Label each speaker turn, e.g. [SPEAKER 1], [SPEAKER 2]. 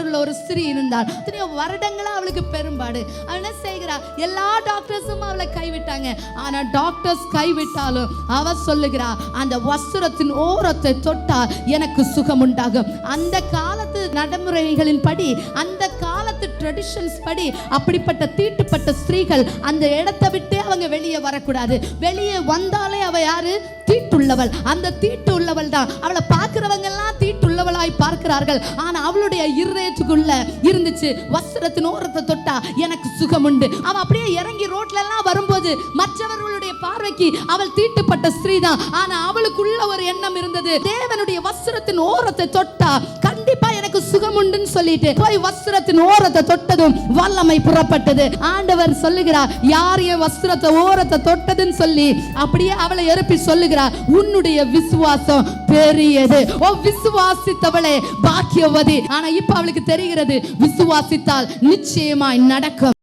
[SPEAKER 1] பெரும்பாடுள்ள ஒரு ஸ்திரீ இருந்தாள் எத்தனையோ வருடங்களா அவளுக்கு பெரும்பாடு. அவள் என்ன செய்கிறா? எல்லா டாக்டர்ஸும் அவளை கைவிட்டாங்க. ஆனா டாக்டர்ஸ் கைவிட்டாலும் அவ சொல்லுகிறா அந்த வஸ்திரத்தின் ஓரத்தை தொட்டால் எனக்கு சுகம் உண்டாகும் அந்த காலத்து நடைமுறைகளின் படி அந்த காலத்து ட்ரெடிஷன்ஸ் படி அப்படிப்பட்ட தீட்டுப்பட்ட ஸ்திரீகள் அந்த இடத்தை விட்டு அவங்க வெளியே வரக்கூடாது. வெளியே வந்தாலே அவ யாரு? தீட்டுள்ளவள். அந்த தீட்டு உள்ளவள் தான். அவளை பார்க்கிறவங்க எல்லாம் பார்க்கிறார்கள். ஆனா அவளுடைய இருதயத்துக்குள்ள இருந்துச்சு வஸ்திரத்தின் ஓரத்தை தொட்டா எனக்கு சுகம் உண்டு அவ அப்படியே இறங்கி ரோட்ல எல்லாம் வரும்போது மற்றவர்களுடைய பார்வைக்கு அவள் தீட்டுப்பட்ட ஸ்ரீதான். ஆனா அவளுக்குள்ள ஒரு எண்ணம் இருந்தது. தேவனுடைய வஸ்திரத்தின் ஓரத்தை தொட்டா சொல்லிட்டு போய் வஸ்திரத்தின் ஓரத்தை தொட்டதும் வல்லமை புறப்பட்டது. ஆண்டவர் சொல்லுகிறார் யார் என் வஸ்திரத்தை ஓரத்தை தொட்டதுன்னு சொல்லி அப்படியே அவளை எழுப்பி சொல்லுகிறார் உன்னுடைய விசுவாசம் பெரியது. ஓ விசுவாசித்தவளே பாக்கியவதி. ஆனா இப்ப அவளுக்கு தெரிகிறது விசுவாசித்தால் நிச்சயமாய் நடக்கும்.